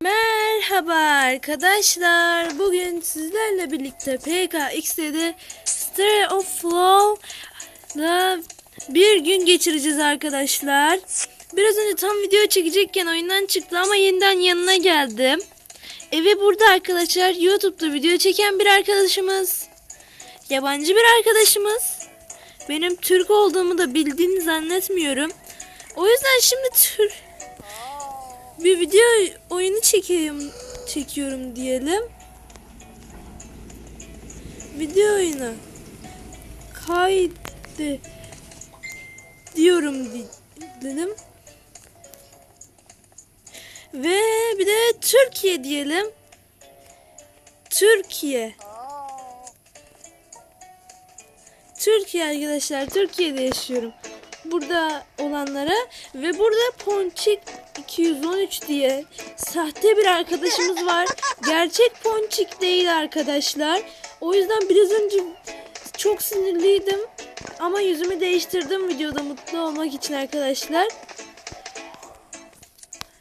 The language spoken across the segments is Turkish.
Merhaba arkadaşlar. Bugün sizlerle birlikte PKX'de Stray of Flow'la bir gün geçireceğiz arkadaşlar. Biraz önce tam video çekecekken oyundan çıktı ama yeniden yanına geldim. Evi burada arkadaşlar. YouTube'da video çeken bir arkadaşımız. Yabancı bir arkadaşımız. Benim Türk olduğumu da bildiğini zannetmiyorum. O yüzden şimdi Türk bir video oyunu çekiyorum çekiyorum diyelim. Video oyunu kaydı diyorum di- dedim. Ve bir de Türkiye diyelim. Türkiye. Türkiye arkadaşlar. Türkiye'de yaşıyorum. Burada olanlara ve burada Ponçik 213 diye sahte bir arkadaşımız var. Gerçek Ponçik değil arkadaşlar. O yüzden biraz önce çok sinirliydim. Ama yüzümü değiştirdim videoda mutlu olmak için arkadaşlar.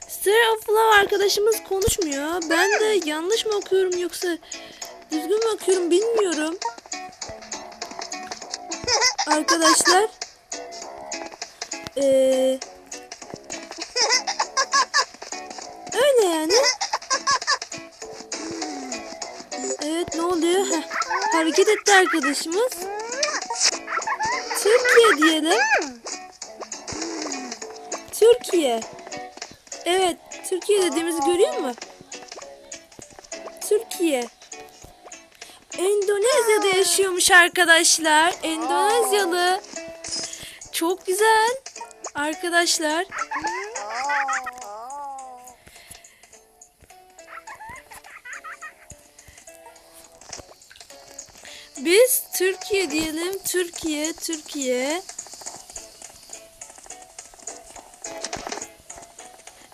Star of Love arkadaşımız konuşmuyor. Ben de yanlış mı okuyorum yoksa düzgün mü okuyorum bilmiyorum. Arkadaşlar. Ee, öyle yani. Evet ne oluyor? Heh, hareket etti arkadaşımız. Türkiye diyelim. Türkiye. Evet, Türkiye dediğimizi görüyor mu? Türkiye. Endonezya'da yaşıyormuş arkadaşlar. Endonezyalı. Çok güzel. Arkadaşlar. Biz Türkiye diyelim. Türkiye, Türkiye.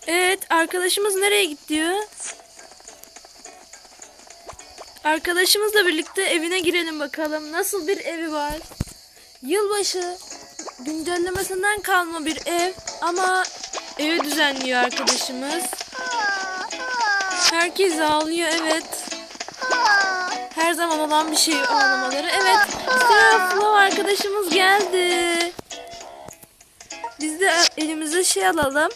Evet, arkadaşımız nereye gidiyor? Arkadaşımızla birlikte evine girelim bakalım. Nasıl bir evi var? Yılbaşı güncellemesinden kalma bir ev ama evi düzenliyor arkadaşımız. Herkes ağlıyor evet. Her zaman olan bir şey ağlamaları. Evet, Sarah Flow arkadaşımız geldi. Biz de elimize şey alalım.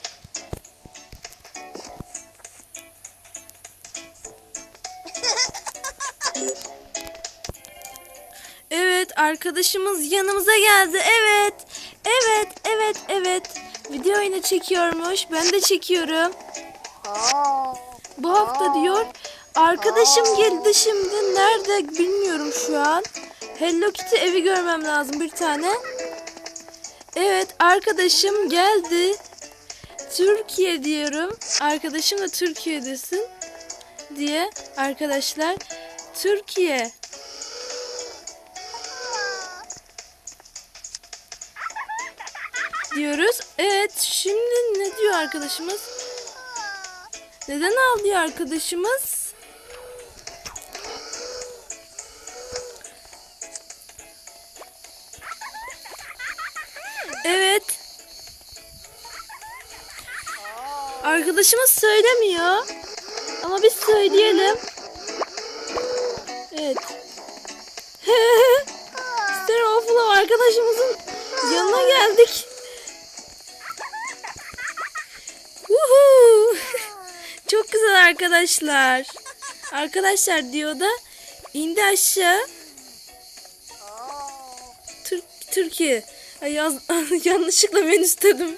Evet arkadaşımız yanımıza geldi. Evet. Evet, evet, evet. Video oyunu çekiyormuş. Ben de çekiyorum. Bu hafta diyor. Arkadaşım geldi şimdi. Nerede bilmiyorum şu an. Hello Kitty evi görmem lazım bir tane. Evet arkadaşım geldi. Türkiye diyorum. Arkadaşım da Türkiye'desin diye arkadaşlar. Türkiye. Diyoruz. Evet şimdi ne diyor arkadaşımız? Neden ağlıyor arkadaşımız? Evet. Arkadaşımız söylemiyor. Ama biz söyleyelim. Evet. Stereo Flow arkadaşımızın yanına geldik. Güzel arkadaşlar. Arkadaşlar diyor da indi aşağı. Türk Türkiye. Ay, yaz, yanlışlıkla ben istedim.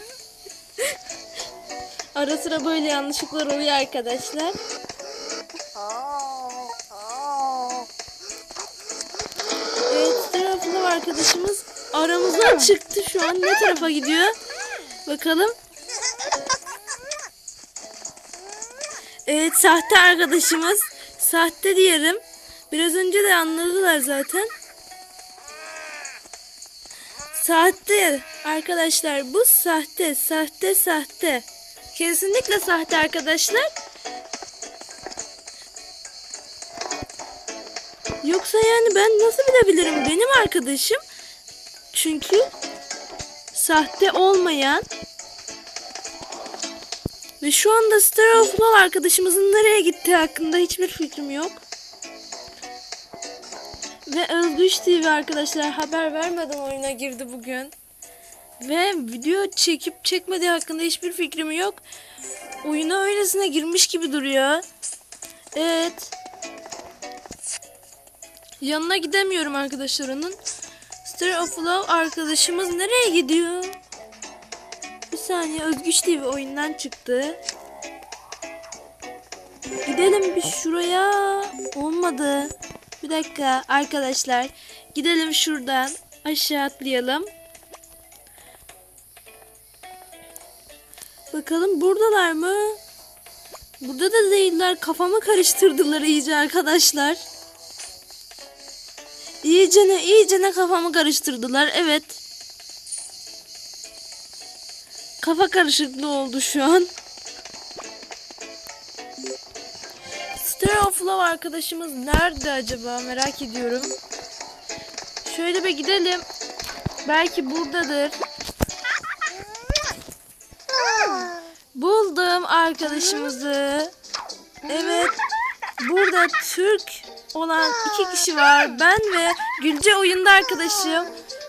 Ara sıra böyle yanlışlıklar oluyor arkadaşlar. Evet, taraflı arkadaşımız aramızdan çıktı şu an. Ne tarafa gidiyor? Bakalım. Evet sahte arkadaşımız. Sahte diyelim. Biraz önce de anladılar zaten. Sahte arkadaşlar bu sahte sahte sahte. Kesinlikle sahte arkadaşlar. Yoksa yani ben nasıl bilebilirim benim arkadaşım? Çünkü sahte olmayan Ve şu anda Star of Love arkadaşımızın nereye gittiği hakkında hiçbir fikrim yok. Ve Özgüç TV arkadaşlar haber vermeden oyuna girdi bugün. Ve video çekip çekmediği hakkında hiçbir fikrim yok. Oyuna öylesine girmiş gibi duruyor. Evet. Yanına gidemiyorum arkadaşlar onun. Star of Love arkadaşımız nereye gidiyor? Bir saniye Özgüç TV oyundan çıktı. Gidelim bir şuraya. Olmadı. Bir dakika arkadaşlar. Gidelim şuradan. Aşağı atlayalım. Bakalım buradalar mı? Burada da değiller. Kafamı karıştırdılar iyice arkadaşlar. İyicene iyicene kafamı karıştırdılar. Evet. Kafa karışıklığı oldu şu an. Star of arkadaşımız nerede acaba merak ediyorum. Şöyle bir gidelim. Belki buradadır. Buldum arkadaşımızı. Evet. Burada Türk olan iki kişi var. Ben ve Gülce oyunda arkadaşım.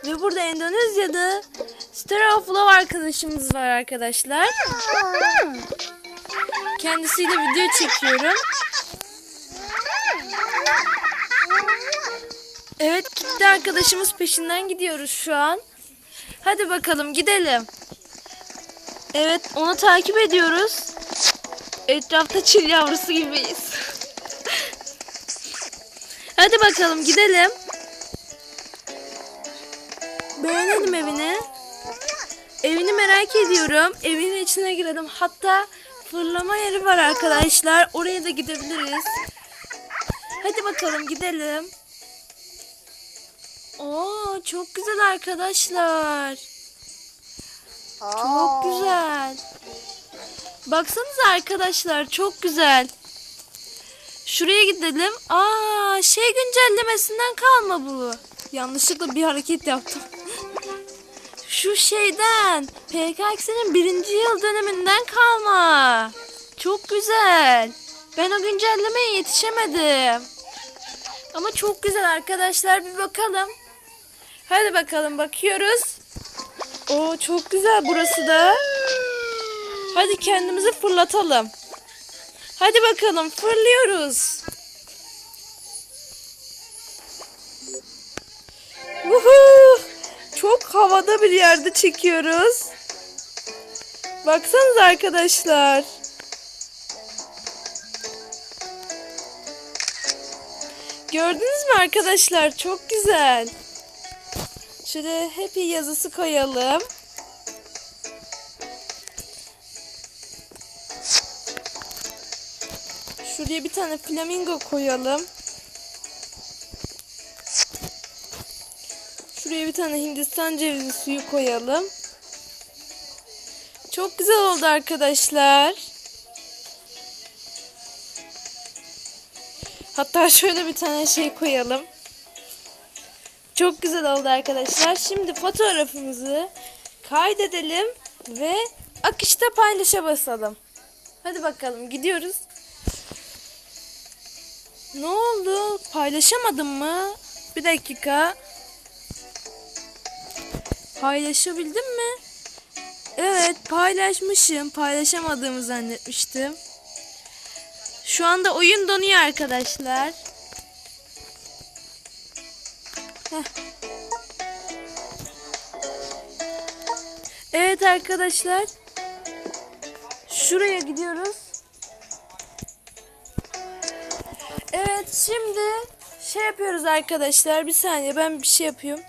Ve burada Endonezya'da Star of Love arkadaşımız var arkadaşlar. Kendisiyle video çekiyorum. Evet gitti arkadaşımız peşinden gidiyoruz şu an. Hadi bakalım gidelim. Evet onu takip ediyoruz. Etrafta çil yavrusu gibiyiz. Hadi bakalım gidelim. Beğenelim evini. Evini merak ediyorum. Evinin içine girelim. Hatta fırlama yeri var arkadaşlar. Oraya da gidebiliriz. Hadi bakalım gidelim. Oo çok güzel arkadaşlar. Çok güzel. Baksanıza arkadaşlar çok güzel. Şuraya gidelim. Aa şey güncellemesinden kalma bu. Yanlışlıkla bir hareket yaptım. Şu şeyden PKX'nin birinci yıl döneminden kalma. Çok güzel. Ben o güncellemeye yetişemedim. Ama çok güzel arkadaşlar bir bakalım. Hadi bakalım bakıyoruz. Oo çok güzel burası da. Hadi kendimizi fırlatalım. Hadi bakalım fırlıyoruz. Vuhuu! Çok havada bir yerde çekiyoruz. Baksanıza arkadaşlar. Gördünüz mü arkadaşlar? Çok güzel. Şöyle happy yazısı koyalım. Şuraya bir tane flamingo koyalım. Şuraya bir tane Hindistan cevizi suyu koyalım. Çok güzel oldu arkadaşlar. Hatta şöyle bir tane şey koyalım. Çok güzel oldu arkadaşlar. Şimdi fotoğrafımızı kaydedelim ve akışta paylaşa basalım. Hadi bakalım gidiyoruz. Ne oldu? Paylaşamadım mı? Bir dakika. Paylaşabildim mi? Evet paylaşmışım. Paylaşamadığımı zannetmiştim. Şu anda oyun donuyor arkadaşlar. Heh. Evet arkadaşlar. Şuraya gidiyoruz. Şimdi şey yapıyoruz arkadaşlar. Bir saniye ben bir şey yapıyorum.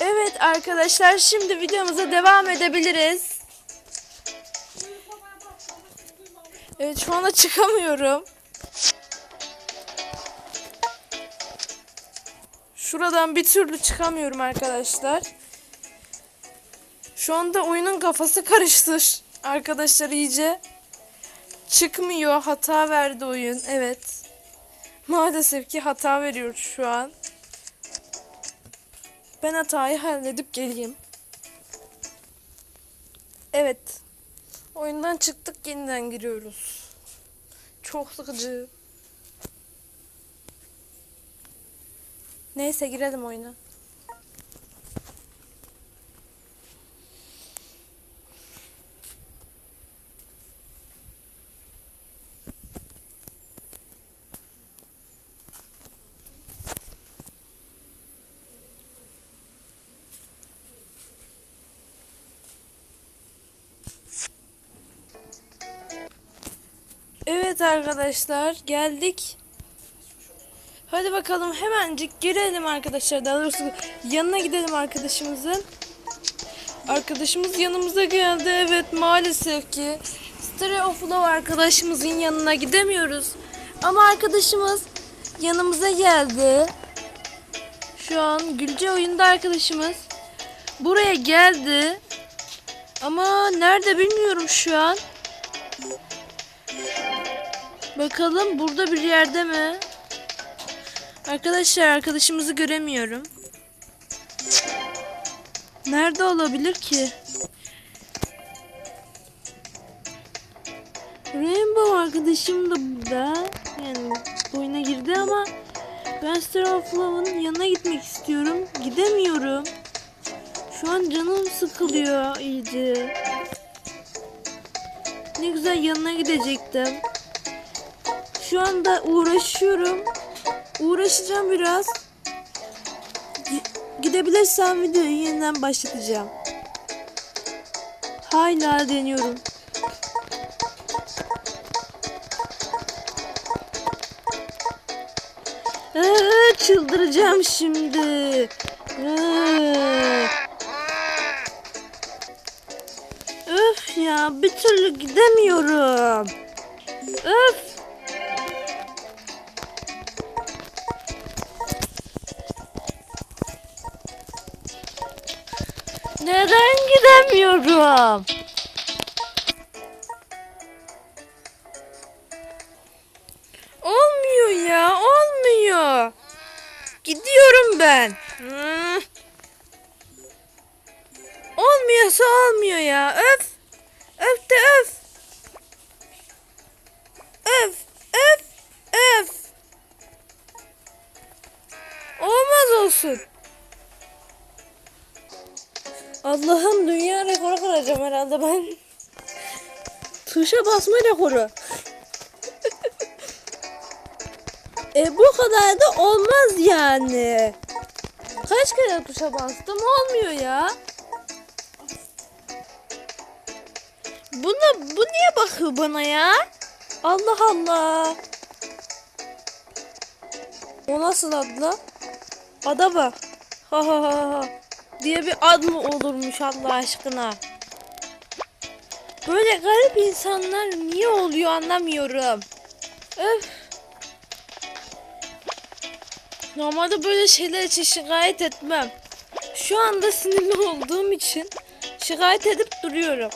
Evet arkadaşlar şimdi videomuza devam edebiliriz. Evet şu anda çıkamıyorum. Şuradan bir türlü çıkamıyorum arkadaşlar. Şu anda oyunun kafası karıştı arkadaşlar iyice. Çıkmıyor. Hata verdi oyun. Evet. Maalesef ki hata veriyor şu an. Ben hatayı halledip geleyim. Evet. Oyundan çıktık yeniden giriyoruz. Çok sıkıcı. Neyse girelim oyuna. Evet arkadaşlar geldik. Hadi bakalım hemencik girelim arkadaşlar. Daha doğrusu yanına gidelim arkadaşımızın. Arkadaşımız yanımıza geldi. Evet maalesef ki Stray of Love arkadaşımızın yanına gidemiyoruz. Ama arkadaşımız yanımıza geldi. Şu an Gülce oyunda arkadaşımız. Buraya geldi. Ama nerede bilmiyorum şu an. Bakalım burada bir yerde mi? Arkadaşlar arkadaşımızı göremiyorum. Nerede olabilir ki? Rainbow arkadaşım da burada. Yani oyuna girdi ama ben Star of Love'ın yanına gitmek istiyorum. Gidemiyorum. Şu an canım sıkılıyor iyice. Ne güzel yanına gidecektim. Şu anda uğraşıyorum. Uğraşacağım biraz. Gi- Gidebilirsem videoyu yeniden başlatacağım. Hala deniyorum. Aa, çıldıracağım şimdi. Aa. Öf ya bir türlü gidemiyorum. Öf. Neden gidemiyorum? Olmuyor ya, olmuyor. Gidiyorum ben. Hmm. Olmuyorsa olmuyor ya. Öf. Öf de öf. Öf. Öf. Öf. Olmaz olsun. Allah'ım dünya rekoru kıracağım herhalde ben. Tuşa basma rekoru. e bu kadar da olmaz yani. Kaç kere tuşa bastım olmuyor ya. Buna, bu niye bakıyor bana ya? Allah Allah. O nasıl adla? Ada bak. Ha ha ha ha. Diye bir ad mı olurmuş Allah aşkına? Böyle garip insanlar niye oluyor anlamıyorum. Öf. Normalde böyle şeyler için şikayet etmem. Şu anda sinirli olduğum için şikayet edip duruyorum.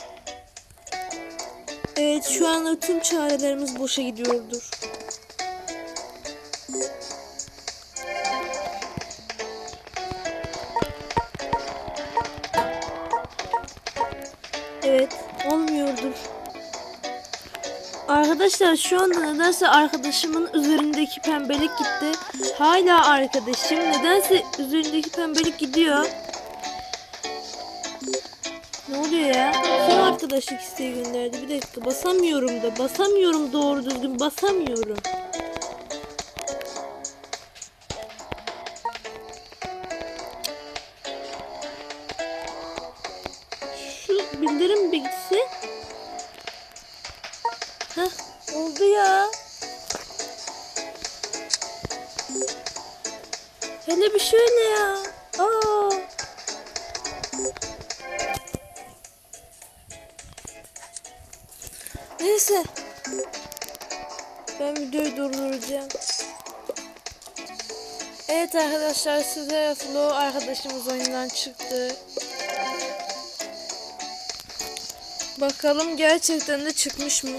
Evet şu anda tüm çarelerimiz boşa gidiyordur. Arkadaşlar şu anda nedense arkadaşımın üzerindeki pembelik gitti. Hala arkadaşım nedense üzerindeki pembelik gidiyor. Ne oluyor ya? Son arkadaşlık isteği gönderdi. Bir dakika basamıyorum da. Basamıyorum doğru düzgün basamıyorum. Ben videoyu durduracağım. Evet arkadaşlar size Flo arkadaşımız oyundan çıktı. Bakalım gerçekten de çıkmış mı?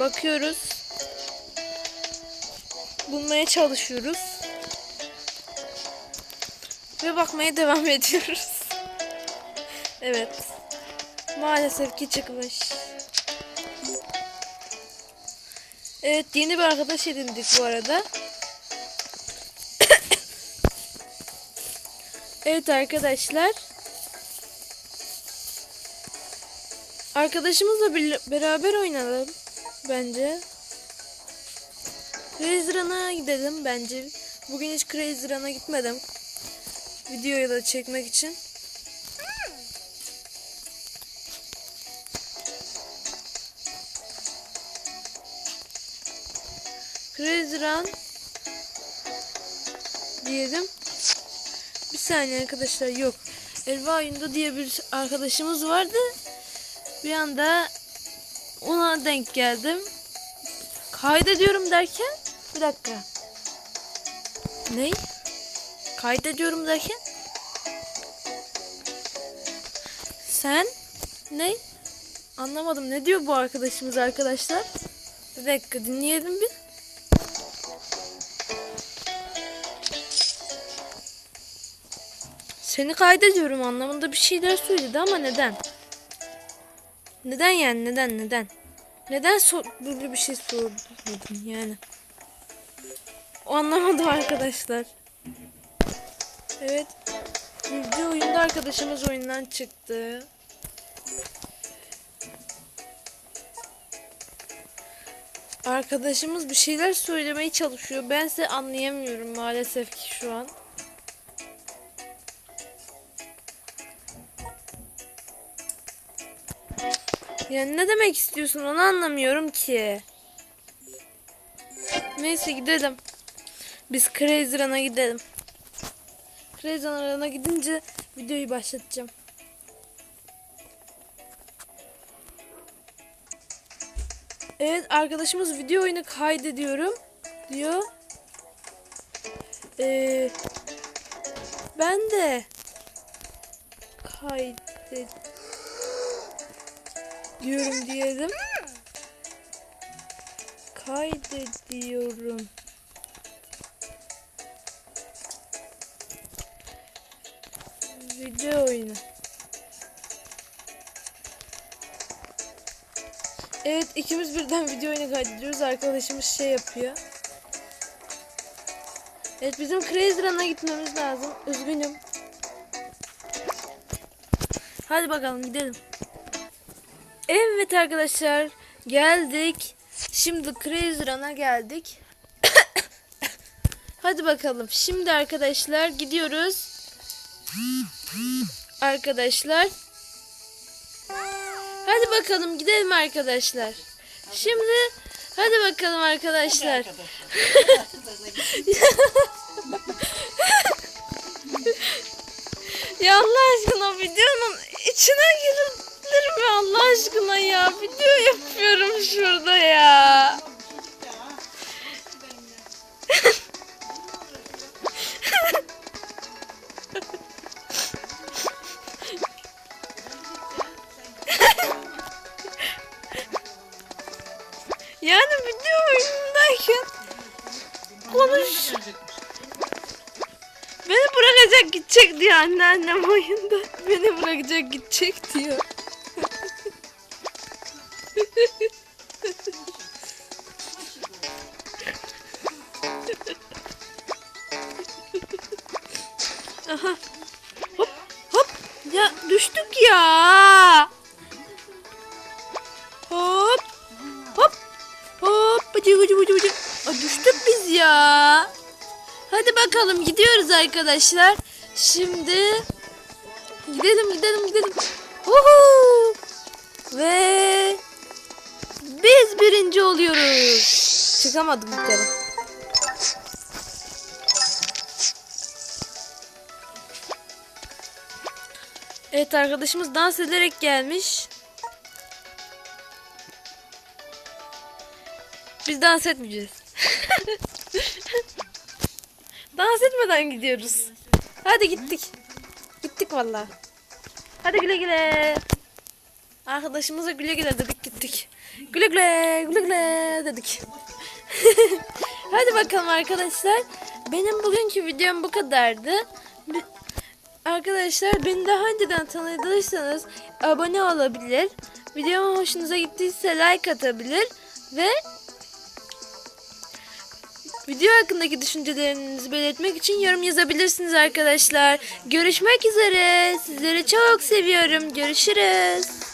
Bakıyoruz. Bulmaya çalışıyoruz. Ve bakmaya devam ediyoruz. evet. Maalesef ki çıkmış. Evet yeni bir arkadaş edindik bu arada. evet arkadaşlar. Arkadaşımızla beraber oynayalım bence. Crazy Run'a gidelim bence. Bugün hiç Crazy Run'a gitmedim. Videoyu da çekmek için. Crazy Run diyelim. Bir saniye arkadaşlar yok. Elva oyunda diye bir arkadaşımız vardı. Bir anda ona denk geldim. Kaydediyorum derken bir dakika. Ne? Kaydediyorum derken? Sen ne? Anlamadım. Ne diyor bu arkadaşımız arkadaşlar? Bir dakika dinleyelim bir. Seni kaydediyorum anlamında bir şeyler söyledi ama neden? Neden yani neden neden? Neden sor böyle bir şey sordun yani? O anlamadım arkadaşlar. Evet. Bir oyunda arkadaşımız oyundan çıktı. Arkadaşımız bir şeyler söylemeye çalışıyor. Bense anlayamıyorum maalesef ki şu an. Yani ne demek istiyorsun onu anlamıyorum ki. Neyse gidelim. Biz Crazy Run'a gidelim. Crazy Run'a gidince videoyu başlatacağım. Evet arkadaşımız video oyunu kaydediyorum diyor. Ee, ben de kaydet diyorum diyelim. Kaydediyorum. Video oyunu. Evet ikimiz birden video oyunu kaydediyoruz. Arkadaşımız şey yapıyor. Evet bizim Crazy Run'a gitmemiz lazım. Üzgünüm. Hadi bakalım gidelim. Evet arkadaşlar geldik. Şimdi Crazy Run'a geldik. Hadi bakalım. Şimdi arkadaşlar gidiyoruz. Arkadaşlar. Hadi bakalım gidelim arkadaşlar. Şimdi hadi bakalım arkadaşlar. ya Allah aşkına videonun içine girilir mi Allah aşkına ya? Video yapıyorum şurada ya. Yani video oyunundayken konuş. Beni bırakacak gidecek diyor anneannem oyunda. Beni bırakacak gidecek diyor. Bıcı bıcı bıcı. Aa, düştük biz ya. Hadi bakalım gidiyoruz arkadaşlar. Şimdi gidelim gidelim gidelim. Uhu. Ve biz birinci oluyoruz. Çıkamadık kere. Evet arkadaşımız dans ederek gelmiş. Biz dans etmeyeceğiz. dans etmeden gidiyoruz. Hadi gittik. Gittik vallahi. Hadi güle güle. Arkadaşımıza güle güle dedik gittik. Güle güle güle güle dedik. Hadi bakalım arkadaşlar. Benim bugünkü videom bu kadardı. Arkadaşlar beni daha önceden tanıdıysanız abone olabilir. Videom hoşunuza gittiyse like atabilir ve video hakkındaki düşüncelerinizi belirtmek için yorum yazabilirsiniz arkadaşlar. Görüşmek üzere. Sizleri çok seviyorum. Görüşürüz.